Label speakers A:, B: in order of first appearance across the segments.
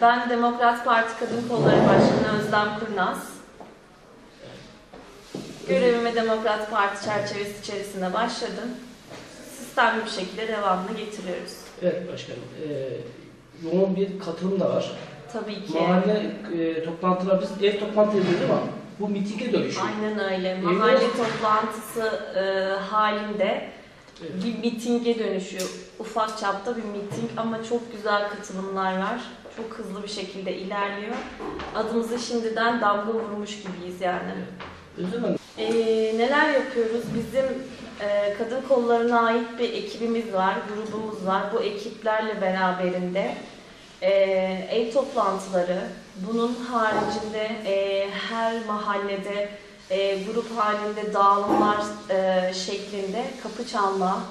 A: Ben Demokrat Parti Kadın Kolları Başkanı Özlem Kurnaz. Görevime Demokrat Parti çerçevesi içerisinde başladım. Sistemli bir şekilde devamını getiriyoruz.
B: Evet başkanım. Ee, yoğun bir katılım da var.
A: Tabii ki.
B: Mahalle e, toplantılar biz ev toplantı ediyoruz ama bu mitinge dönüşüyor.
A: Aynen öyle. Mahalle toplantısı e, halinde. Bir mitinge dönüşüyor. Ufak çapta bir miting ama çok güzel katılımlar var. Çok hızlı bir şekilde ilerliyor. Adımızı şimdiden damga vurmuş gibiyiz yani.
B: Hanım,
A: Ee, neler yapıyoruz? Bizim e, kadın kollarına ait bir ekibimiz var, grubumuz var. Bu ekiplerle beraberinde e, ev toplantıları, bunun haricinde e, her mahallede e, grup halinde dağılımlar e, şeklinde kapı çalma,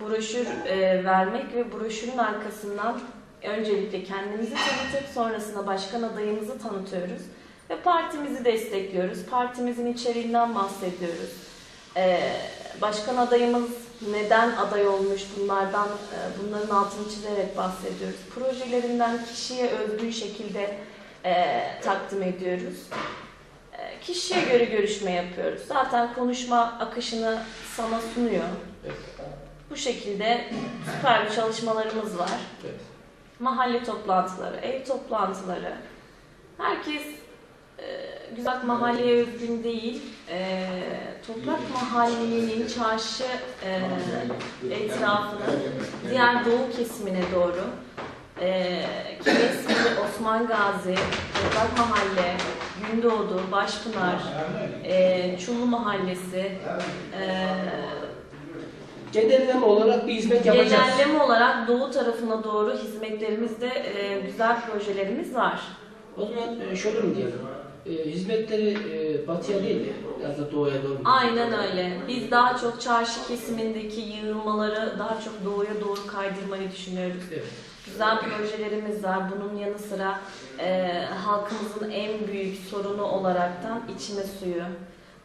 A: broşür e, vermek ve broşürün arkasından öncelikle kendimizi tanıtıp sonrasında başkan adayımızı tanıtıyoruz ve partimizi destekliyoruz. Partimizin içeriğinden bahsediyoruz. Ee, başkan adayımız neden aday olmuş bunlardan e, bunların altını çizerek bahsediyoruz. Projelerinden kişiye özgün şekilde e, takdim ediyoruz. E, kişiye göre görüşme yapıyoruz. Zaten konuşma akışını sana sunuyor.
B: evet,
A: Bu şekilde süper bir çalışmalarımız var
B: evet.
A: mahalle toplantıları, ev toplantıları. Herkes e, güzel mahalleye özgün değil, e, toprak mahallenin çarşı e, etrafını diğer doğu kesimine doğru e, Kilisli, Osman Gazi, Toprak Mahalle, Gündoğdu, Başpınar, e, Çullu Mahallesi, e,
B: Genelleme olarak bir hizmet yapacağız.
A: Genelleme olarak doğu tarafına doğru hizmetlerimizde e, güzel projelerimiz var.
B: O zaman e, şöyle mi diyelim? E, hizmetleri e, batıya değil de biraz da doğuya doğru.
A: Aynen öyle. Biz daha çok çarşı kesimindeki yığılmaları daha çok doğuya doğru kaydırmayı düşünüyoruz.
B: Evet.
A: Güzel projelerimiz var. Bunun yanı sıra e, halkımızın en büyük sorunu olaraktan içme suyu.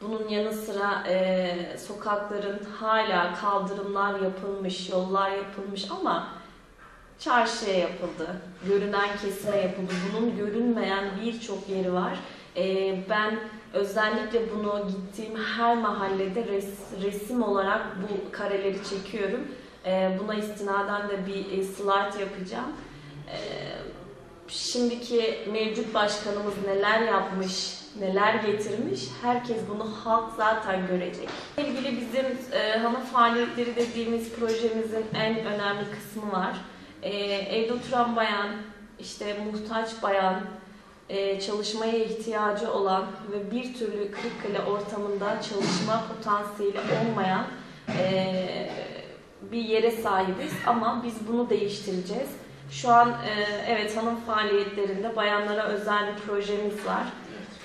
A: Bunun yanı sıra e, sokakların hala kaldırımlar yapılmış, yollar yapılmış ama çarşıya yapıldı. Görünen kesime yapıldı. Bunun görünmeyen birçok yeri var. E, ben özellikle bunu gittiğim her mahallede res- resim olarak bu kareleri çekiyorum. E, buna istinaden de bir e, slide yapacağım. E, şimdiki mevcut başkanımız neler yapmış, neler getirmiş, herkes bunu halk zaten görecek. İlgili bizim e, hanım faaliyetleri dediğimiz projemizin en önemli kısmı var. E, evde oturan bayan, işte muhtaç bayan, e, çalışmaya ihtiyacı olan ve bir türlü Kırıkkale ortamında çalışma potansiyeli olmayan bir yere sahibiz ama biz bunu değiştireceğiz. Şu an e, evet hanım faaliyetlerinde bayanlara özel bir projemiz var.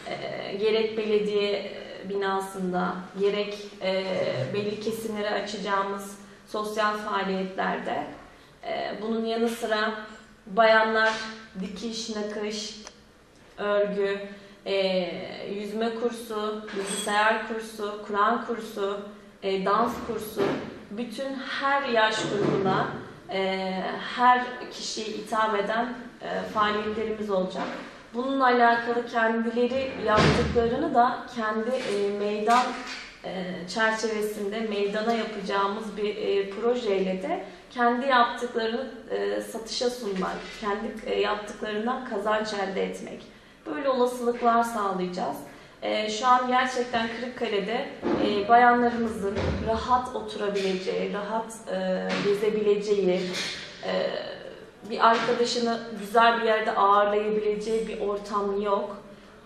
A: E, gerek belediye binasında, gerek e, belli kesimlere açacağımız sosyal faaliyetlerde. E, bunun yanı sıra bayanlar dikiş, nakış, örgü, e, yüzme kursu, bilgisayar kursu, Kur'an kursu, e, dans kursu, bütün her yaş grubuna, e, her kişiye hitap eden e, faaliyetlerimiz olacak. Bununla alakalı kendileri yaptıklarını da kendi e, meydan e, çerçevesinde meydana yapacağımız bir e, projeyle de kendi yaptıklarını e, satışa sunmak, kendi e, yaptıklarından kazanç elde etmek. Böyle olasılıklar sağlayacağız. E, şu an gerçekten Kırıkkale'de e, bayanlarımızın rahat oturabileceği, rahat e, gezebileceği, e, bir arkadaşını güzel bir yerde ağırlayabileceği bir ortam yok.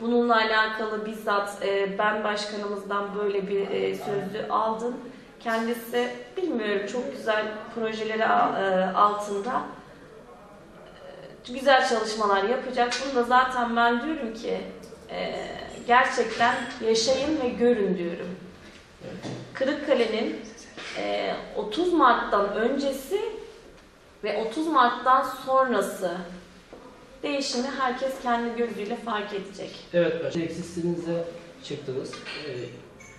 A: Bununla alakalı bizzat e, ben başkanımızdan böyle bir e, sözü aldım. Kendisi bilmiyorum çok güzel projeleri e, altında e, güzel çalışmalar yapacak. Bunu da zaten ben diyorum ki e, gerçekten yaşayın ve görün diyorum. Kırıkkale'nin e, 30 Mart'tan öncesi ve 30 Mart'tan sonrası değişimi herkes kendi gözüyle fark edecek.
B: Evet başkanım. Eksisinize çıktınız. E,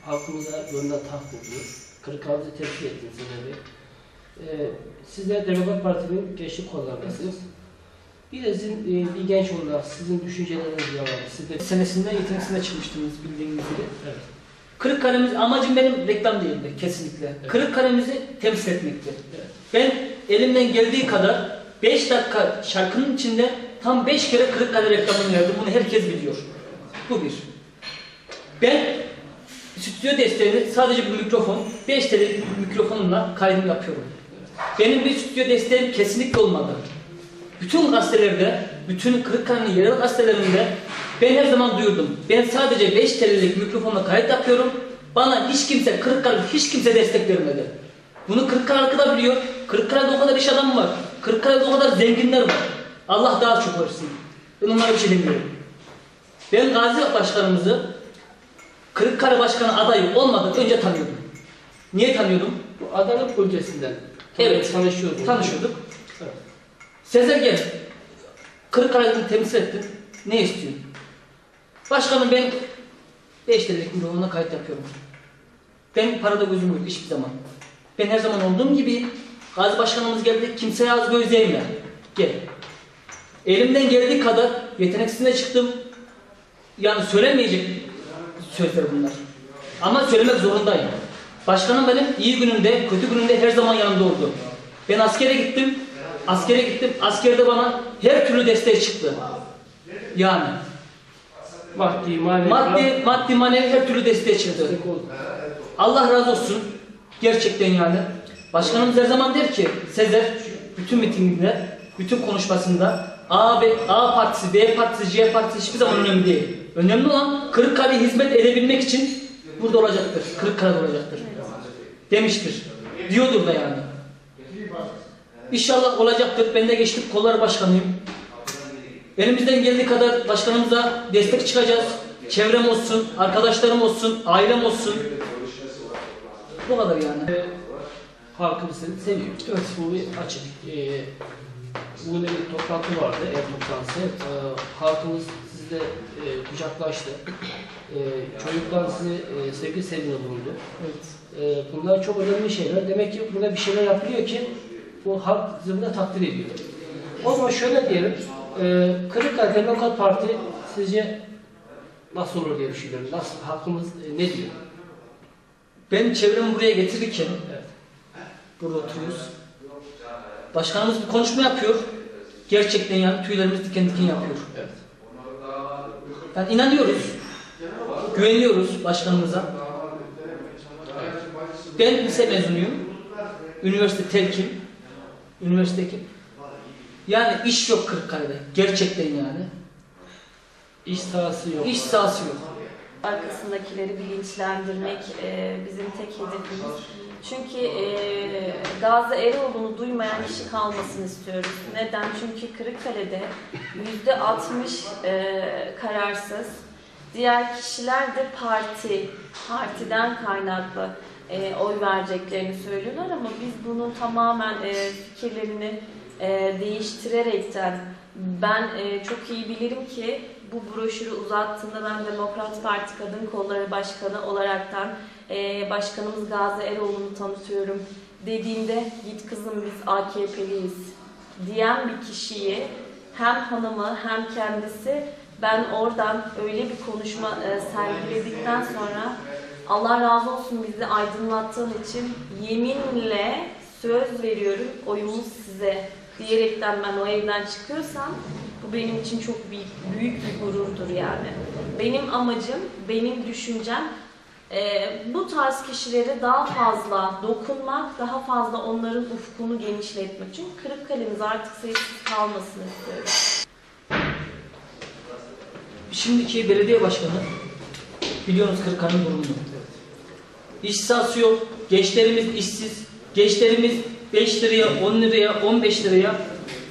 B: halkımıza gönlüne taht kurdunuz. Kırıkkale'yi temsil ettiniz. E, siz de Demokrat Parti'nin gençlik kollarındasınız. Bir de sizin e, bir genç olarak sizin düşüncelerinizi alalım. Siz de
C: senesinde yeteneksinde çıkmıştınız bildiğiniz gibi.
B: evet.
C: Kırıkkale'miz amacım benim reklam değildi kesinlikle.
B: Evet.
C: Kırıkkale'mizi temsil etmekti.
B: Evet.
C: Ben elimden geldiği kadar 5 dakika şarkının içinde tam 5 kere Kırıkkale reklamını verdim. Bunu herkes biliyor. Bu bir. Ben stüdyo desteğini sadece bir mikrofon, 5 TL'lik mikrofonumla kaydımı yapıyorum. Benim bir stüdyo desteğim kesinlikle olmadı. Bütün gazetelerde, bütün Kırıkkale'nin yerel gazetelerinde ben her zaman duyurdum. Ben sadece 5 TL'lik mikrofonla kayıt yapıyorum. Bana hiç kimse, Kırıkkale hiç kimse destek vermedi. Bunu Kırıkkale halkı da biliyor. Kırıkkale'de o kadar iş adamı var. Kırıkkale'de o kadar zenginler var. Allah daha çok versin. Ben onlara bir şey demiyorum. Ben Gazi Başkanımızı Kırıkkale Başkanı adayı olmadan önce tanıyordum. Niye tanıyordum?
B: Bu adalet bölgesinden
C: Evet.
B: tanışıyordunuz.
C: Tanışıyorduk. Sezer gel. Kırıkkale'yi temsil ettin. Ne istiyorsun? Başkanım ben 5 TL'lik milyonuna kayıt yapıyorum. Ben parada gözüm yok hiçbir zaman. Ben her zaman olduğum gibi Gazi Başkanımız geldi. Kimseye az göz değme. Gel. Elimden geldiği kadar yeteneksizine çıktım. Yani söylemeyecek sözler bunlar. Ama söylemek zorundayım. Başkanım benim iyi günümde, kötü günümde her zaman yanımda oldu. Ben askere gittim. Askere gittim. Askerde bana her türlü destek çıktı. Yani
B: Maddi, manevi
C: maddi, maddi manevi her türlü desteği çıktı.
B: destek oldu.
C: Allah razı olsun. Gerçekten yani. Başkanımız her zaman der ki Sezer bütün mitinginde, bütün konuşmasında A, B, A partisi, B partisi, C partisi hiçbir zaman önemli değil. Önemli olan Kırıkkale'ye hizmet edebilmek için burada olacaktır. Kırıkkale'de olacaktır. Demiştir. Diyordur da yani. İnşallah olacaktır. Ben de geçtim kollar başkanıyım. Elimizden geldiği kadar başkanımıza destek çıkacağız. Çevrem olsun, arkadaşlarım olsun, ailem olsun. Bu kadar yani.
B: Ve halkımız seni seviyor. Evet. Bu bir açık. Ee, bugün bir toplantı vardı, ev toplantısı. Ee, halkımız sizle e, kucaklaştı. Ee, çocuklar sizi e, sevgi sevgine bulundu.
C: Evet.
B: Ee, bunlar çok önemli şeyler. Demek ki burada bir şeyler yapılıyor ki bu halk burada takdir ediyor. O zaman şöyle diyelim. E, Kırıkkale Demokrat Parti sizce nasıl olur diye düşünüyorum. Nasıl, halkımız e, ne diyor?
C: Ben çevremi buraya getirirken
B: Evet.
C: burada oturuyoruz. Başkanımız bir konuşma yapıyor. Gerçekten yani tüylerimiz diken diken yapıyor.
B: Evet.
C: Yani inanıyoruz. Güveniyoruz başkanımıza. Ben lise mezunuyum. Üniversite telkim. Üniversite. Yani iş yok Kırıkkale'de. Gerçekten yani.
B: İş sahası yok.
C: İş sahası yok.
A: Arkasındakileri bilinçlendirmek e, bizim tek hedefimiz. Çünkü e, Gazi Eroğlu'nu duymayan kişi kalmasını istiyoruz. Neden? Çünkü Kırıkkale'de yüzde 60 e, kararsız. Diğer kişiler de parti, partiden kaynaklı e, oy vereceklerini söylüyorlar ama biz bunun tamamen e, fikirlerini e, değiştirerekten ben e, çok iyi bilirim ki bu broşürü uzattığında ben Demokrat Parti Kadın Kolları Başkanı olaraktan e, Başkanımız Gazi Eroğlu'nu tanıtıyorum dediğimde git kızım biz AKP'liyiz diyen bir kişiyi hem hanımı hem kendisi ben oradan öyle bir konuşma e, sergiledikten sonra Allah razı olsun bizi aydınlattığın için yeminle söz veriyorum oyumuz size diyerekten ben o evden çıkıyorsam bu benim için çok büyük, büyük bir gururdur yani. Benim amacım, benim düşüncem e, bu tarz kişilere daha fazla dokunmak, daha fazla onların ufkunu genişletmek. Çünkü Kırıkkale'miz artık sayısız kalmasını istiyorum.
C: Şimdiki belediye başkanı biliyorsunuz Kırıkkale'nin durumunu. İş sahası yok. Gençlerimiz işsiz. Gençlerimiz 5 liraya, 10 liraya, 15 liraya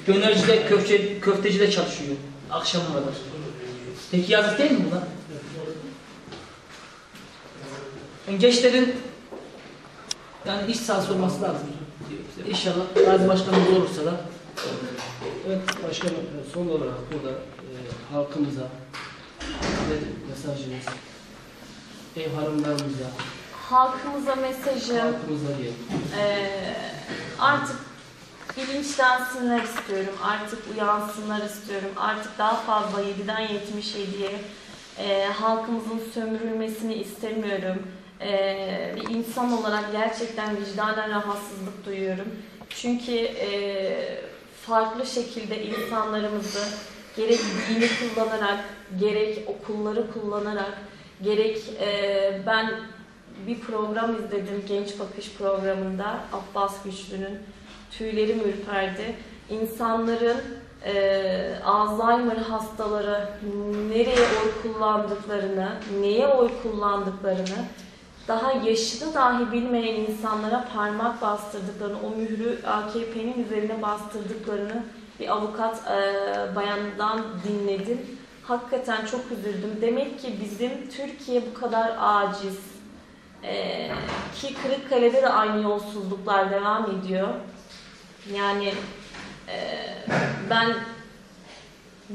C: dönercide, köfte, köftecide çalışıyor. Akşama kadar. Peki yazık değil mi buna? Yani gençlerin yani iş sahası olması lazım. İnşallah Gazi Başkanımız olursa da
B: Evet başkanım son olarak burada e, halkımıza ve mesajınız ev hanımlarımıza,
A: Halkımıza mesajım,
B: halkımıza diyelim.
A: Ee, artık bilinçlensinler istiyorum. Artık uyansınlar istiyorum. Artık daha fazla 7'den 77'ye e, halkımızın sömürülmesini istemiyorum. E, bir insan olarak gerçekten vicdanen rahatsızlık duyuyorum. Çünkü e, farklı şekilde insanlarımızı gerek dini kullanarak, gerek okulları kullanarak, gerek e, ben bir program izledim Genç Bakış programında Abbas Güçlü'nün tüylerim ürperdi. İnsanların e, Alzheimer hastaları nereye oy kullandıklarını, neye oy kullandıklarını daha yaşını dahi bilmeyen insanlara parmak bastırdıklarını, o mührü AKP'nin üzerine bastırdıklarını bir avukat e, bayandan dinledim. Hakikaten çok üzüldüm. Demek ki bizim Türkiye bu kadar aciz. E, ki Kırıkkale'de de aynı yolsuzluklar devam ediyor. Yani e, ben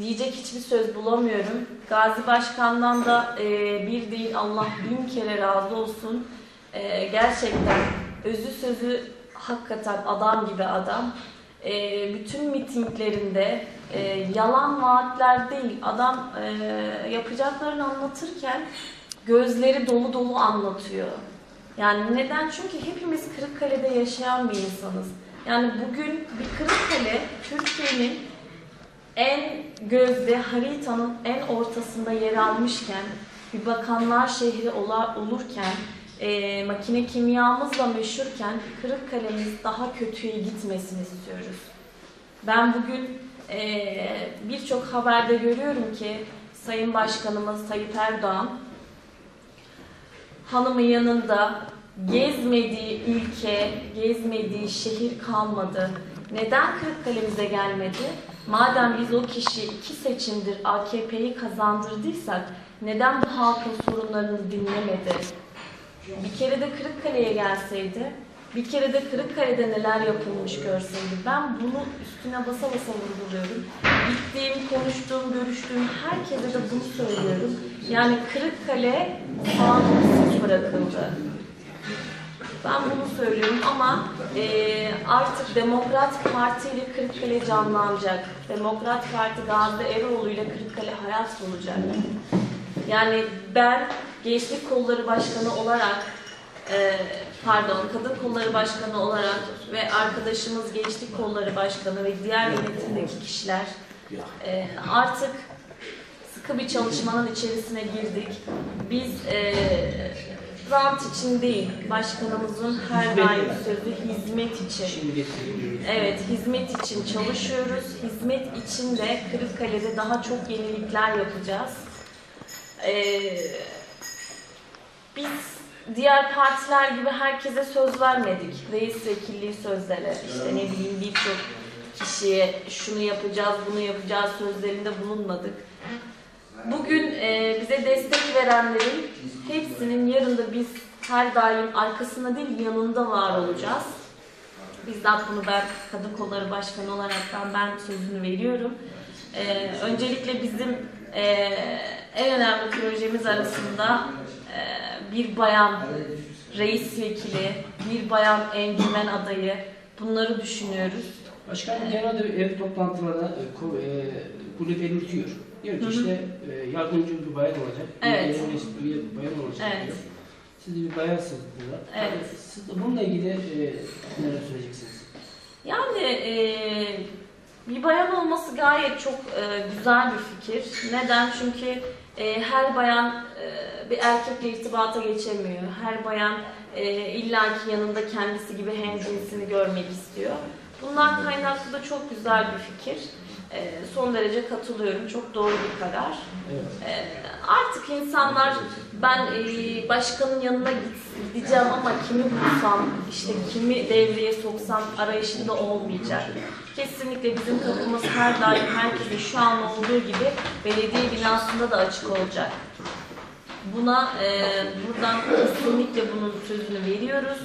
A: diyecek hiçbir söz bulamıyorum. Gazi Başkan'dan da e, bir değil Allah bin kere razı olsun. E, gerçekten özü sözü hakikaten adam gibi adam. E, bütün mitinglerinde e, yalan vaatler değil. Adam e, yapacaklarını anlatırken gözleri dolu dolu anlatıyor. Yani neden? Çünkü hepimiz Kırıkkale'de yaşayan bir insanız. Yani bugün bir Kırıkkale Türkiye'nin en gözde haritanın en ortasında yer almışken, bir bakanlar şehri olurken, e, makine kimyamızla meşhurken Kırıkkale'miz daha kötüye gitmesini istiyoruz. Ben bugün e, birçok haberde görüyorum ki Sayın Başkanımız Tayyip Erdoğan hanımın yanında gezmediği ülke, gezmediği şehir kalmadı. Neden Kırıkkale'mize gelmedi? Madem biz o kişi iki seçimdir AKP'yi kazandırdıysak neden bu halkın sorunlarını dinlemedi? Bir kere de Kırıkkale'ye gelseydi, bir kere de Kırıkkale'de neler yapılmış görseydi. Ben bunu üstüne basa basa vurguluyorum. Gittiğim, konuştuğum, görüştüğüm herkese de bunu söylüyorum. Yani Kırıkkale sağlıksız bırakıldı. Ben bunu söylüyorum ama e, artık Demokrat Parti ile Kırıkkale canlanacak. Demokrat Parti Gazi Eroğlu ile Kırıkkale hayat bulacak. Yani ben Gençlik Kolları Başkanı olarak, e, pardon Kadın Kolları Başkanı olarak ve arkadaşımız Gençlik Kolları Başkanı ve diğer yönetimdeki kişiler e, artık sıkı bir çalışmanın içerisine girdik. Biz e, rant için değil, başkanımızın her daim sözü hizmet için. Evet, hizmet için çalışıyoruz. Hizmet için de Kırıkkale'de daha çok yenilikler yapacağız. Ee, biz diğer partiler gibi herkese söz vermedik. Reis vekilliği sözleri, işte ne bileyim birçok kişiye şunu yapacağız, bunu yapacağız sözlerinde bulunmadık. Bugün e, bize destek verenlerin hepsinin yarında biz her daim arkasında değil yanında var olacağız. Bizzat bunu ben Kadın Kolları Başkanı olaraktan ben sözünü veriyorum. Ee, öncelikle bizim e, en önemli projemiz arasında e, bir bayan reis vekili, bir bayan encümen adayı bunları düşünüyoruz.
B: Başkanım genelde ev toplantılarında e, ku- e, kulüp belirtiyor. Diyor ki
A: Hı hı.
B: işte e, yardımcı bir bayan olacak.
A: Evet.
B: Bir üye- üye bir bayan olacak
A: Evet.
B: diyor. Siz de bir bayansınız burada.
A: Evet.
B: Siz de bununla ilgili e, neler söyleyeceksiniz?
A: Yani e, bir bayan olması gayet çok e, güzel bir fikir. Neden? Çünkü e, her bayan e, bir erkekle irtibata geçemiyor. Her bayan e, illaki yanında kendisi gibi hemcinsini görmek istiyor. Bundan kaynaklı da çok güzel bir fikir. E, son derece katılıyorum. Çok doğru bir karar.
B: Evet.
A: Ee, artık insanlar ben e, başkanın yanına gideceğim ama kimi bulsam, işte kimi devreye soksam arayışında olmayacak. Kesinlikle bizim kapımız her daim herkese şu an olduğu gibi belediye binasında da açık olacak. Buna e, buradan kesinlikle bunun sözünü veriyoruz.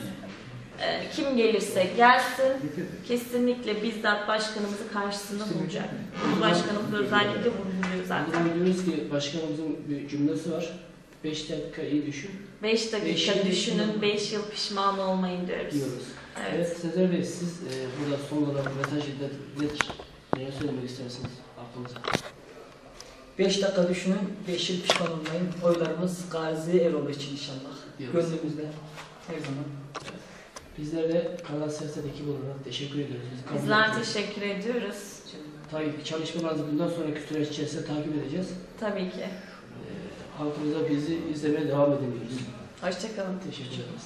A: E, kim gelirse gelsin, kesinlikle bizzat başkanımızı karşısında bulacak. Bunu başkanımız özellikle vurguluyor zaten.
B: Buradan biliyoruz ki başkanımızın bir cümlesi var. 5 dakika iyi düşün
A: 5
B: Beş
A: dakika
B: yıl
A: düşünün,
B: düşünün.
A: 5 yıl pişman olmayın diyoruz.
B: diyoruz.
A: Evet.
B: Evet Sezer Bey siz e, burada son olarak mesaj iletmek neler söylemek istersiniz aklınıza?
C: 5 dakika düşünün, 5 yıl pişman olmayın. Oylarımız Gazi Eroğlu için inşallah.
B: Diyoruz.
C: Gönlümüzde her zaman.
B: Bizler de Kanal Siyaset ekibi olarak teşekkür ediyoruz. Kabul
A: Bizler teşekkür ediyoruz.
B: Tabii çalışmalarınızı bundan sonraki süreç içerisinde takip edeceğiz.
A: Tabii ki.
B: E, halkımıza bizi izlemeye devam edin diyoruz.
A: Hoşçakalın.
B: Teşekkür ederiz.